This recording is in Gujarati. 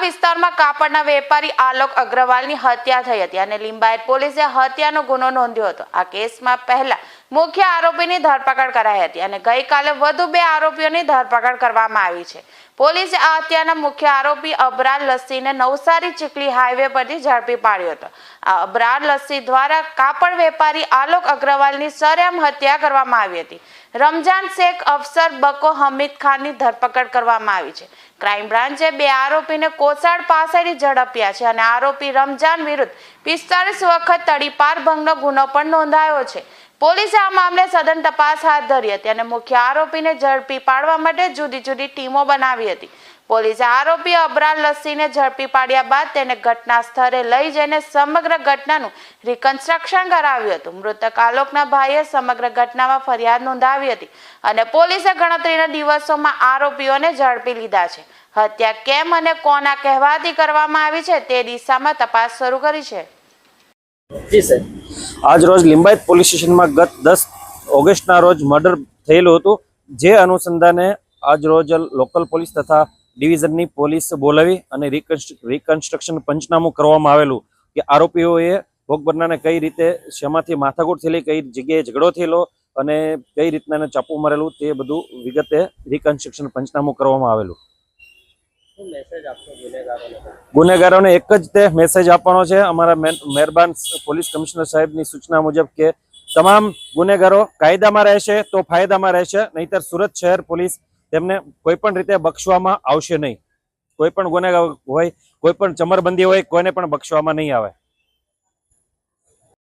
વિસ્તારમાં કાપડના વેપારી આલોક અગ્રવાલની હત્યા થઈ હતી અને લિંબાયત પોલીસે હત્યાનો ગુનો નોંધ્યો હતો. આ કેસમાં પહેલા મુખ્ય આરોપીની ધરપકડ કરાઈ હતી અને ગઈકાલે વધુ બે આરોપીઓની ધરપકડ કરવામાં આવી છે. પોલીસે આ હત્યાના મુખ્ય આરોપી અબરાર લસ્સીને નવસારી ચીકલી હાઈવે પરથી ઝડપી પાડ્યો હતો. આ અબરાર લસ્સી દ્વારા કાપડ વેપારી આલોક અગ્રવાલની સરેમ હત્યા કરવામાં આવી હતી. રમજાન શેખ અફસર બકો હમીદ ખાનની ધરપકડ કરવામાં આવી છે. ક્રાઇમ બ્રાન્ચે બે આરોપીને કોસાડ પાસેથી ઝડપ્યા છે અને આરોપી રમજાન વિરુદ્ધ પિસ્તાળીસ વખત તડીપાર ભંગનો ગુનો પણ નોંધાયો છે. પોલીસે આ મામલે સઘન તપાસ હાથ ધરી હતી અને મુખ્ય આરોપીને ઝડપી પાડવા માટે જુદી જુદી ટીમો બનાવી હતી. પોલીસે આરોપી અબરાલ લસ્સીને ઝડપી પાડ્યા બાદ તેને ઘટના સ્થળે લઈ જઈને સમગ્ર ઘટનાનું રિકન્સ્ટ્રક્શન કરાવ્યું હતું. મૃતક આલોકના ભાઈએ સમગ્ર ઘટનામાં ફરિયાદ નોંધાવી હતી અને પોલીસે ગણતરીના દિવસોમાં આરોપીઓને ઝડપી લીધા છે. હત્યા કેમ અને કોના કહેવાથી કરવામાં આવી છે તે દિશામાં તપાસ શરૂ કરી છે. જી સર આજ રોજ લિંબાયત પોલીસ સ્ટેશનમાં ગત દસ ઓગસ્ટના રોજ મર્ડર થયેલું હતું. જે અનુસંધાને આજ રોજ લોકલ પોલીસ તથા ડિવિઝનની પોલીસ બોલાવી અને રિકન્સ્ટ્રક્શન પંચનામું કરવામાં આવેલું કે આરોપીઓએ ભોગ કઈ રીતે શેમાંથી માથાકૂટ થયેલી, કઈ જગ્યાએ ઝઘડો થયેલો અને કઈ રીતના એને ચાપુ મારેલું તે બધું વિગતે રિકન્સ્ટ્રક્શન પંચનામું કરવામાં આવેલું. ગુનેગારોને? એક જ તે મેસેજ આપવાનો છે. અમારા મહેરબાન પોલીસ કમિશનર સાહેબની સૂચના મુજબ કે તમામ ગુનેગારો કાયદામાં રહેશે તો ફાયદામાં રહેશે, નહીતર સુરત શહેર પોલીસ તેમને કોઈ પણ રીતે બક્ષવામાં આવશે નહીં. કોઈ પણ ગુનેગાર હોય કોઈ પણ ચમરબંધી હોય, કોઈને પણ બક્ષવામાં નહીં આવે.